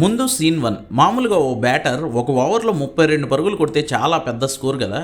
ముందు scene one. మామూలుగా ఓ batter ఒక ఓవర్లో ముప్పై రెండు పరుగులు కొడితే చాలా పెద్ద స్కోర్ కదా.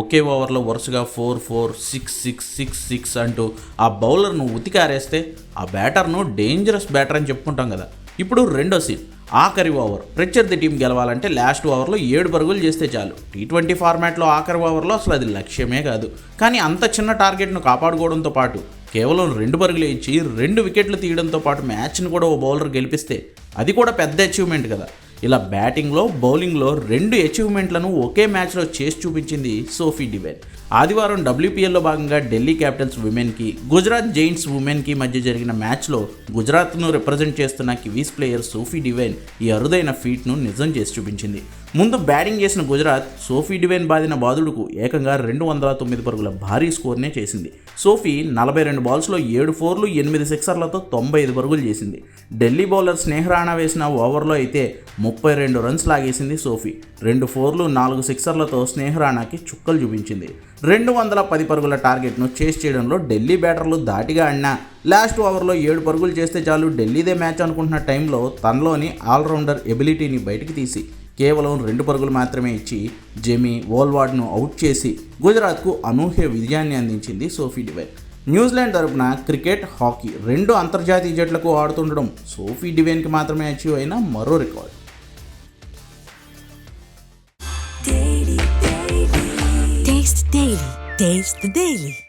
ఒకే ఓవర్లో వరుసగా four four six six six six అంటూ ఆ బౌలర్ను ఉతికారేస్తే ఆ బ్యాటర్ను డేంజరస్ బ్యాటర్ అని చెప్పుకుంటాం కదా. ఇప్పుడు రెండో సీన్. ఆఖరి ఓవర్. ప్రత్యర్థి టీం గెలవాలంటే లాస్ట్ ఓవర్లో ఏడు పరుగులు చేస్తే చాలు. టీ ట్వంటీ ఫార్మాట్లో ఆఖరి ఓవర్లో అసలు అది లక్ష్యమే కాదు. కానీ అంత చిన్న టార్గెట్ను కాపాడుకోవడంతో పాటు కేవలం రెండు పరుగులు ఇచ్చి రెండు వికెట్లు తీయడంతో పాటు మ్యాచ్ను కూడా ఓ బౌలర్ గెలిపిస్తే అది కూడా పెద్ద అచీవ్మెంట్ కదా. ఇలా బ్యాటింగ్లో బౌలింగ్లో రెండు అచీవ్మెంట్లను ఒకే మ్యాచ్లో చేసి చూపించింది సోఫీ డివైన్. ఆదివారం డబ్ల్యూపీఎల్లో భాగంగా ఢిల్లీ క్యాపిటల్స్ ఉమెన్కి గుజరాత్ జైంట్స్ ఉమెన్కి మధ్య జరిగిన మ్యాచ్లో గుజరాత్ను రిప్రజెంట్ చేస్తున్న కివీస్ ప్లేయర్ సోఫీ డివైన్ ఈ అరుదైన ఫీట్ను నిజం చేసి చూపించింది. ముందు బ్యాటింగ్ చేసిన గుజరాత్ సోఫీ డివైన్ బాదిన బాదుడుకు ఏకంగా రెండు వందల తొమ్మిది పరుగుల భారీ స్కోర్నే చేసింది. సోఫీ నలభై రెండు బాల్స్లో ఏడు ఫోర్లు ఎనిమిది సిక్సర్లతో తొంభై ఐదు పరుగులు చేసింది. ఢిల్లీ బౌలర్ స్నేహరాణా వేసిన ఓవర్లో అయితే ముప్పై రెండు రన్స్ లాగేసింది సోఫీ. రెండు ఫోర్లు నాలుగు సిక్సర్లతో స్నేహరాణాకి చుక్కలు చూపించింది. రెండు వందల పది పరుగుల టార్గెట్ను చేస్ చేయడంలో ఢిల్లీ బ్యాటర్లు దాటిగా ఆడినా లాస్ట్ ఓవర్లో ఏడు పరుగులు చేస్తే చాలు ఢిల్లీదే మ్యాచ్ అనుకుంటున్న టైంలో తనలోని ఆల్రౌండర్ ఎబిలిటీని బయటికి తీసి కేవలం రెండు పరుగులు మాత్రమే ఇచ్చి జెమీ వోల్వార్డ్ను అవుట్ చేసి గుజరాత్కు అనూహ్య విజయాన్ని అందించింది సోఫీ డివైన్ న్యూజిలాండ్ తరపున క్రికెట్ హాకీ రెండు అంతర్జాతీయ జట్లకు ఆడుతుండడం సోఫీ డివైన్కి మాత్రమే అచీవ్ అయిన మరో రికార్డ్ Taste the Daily.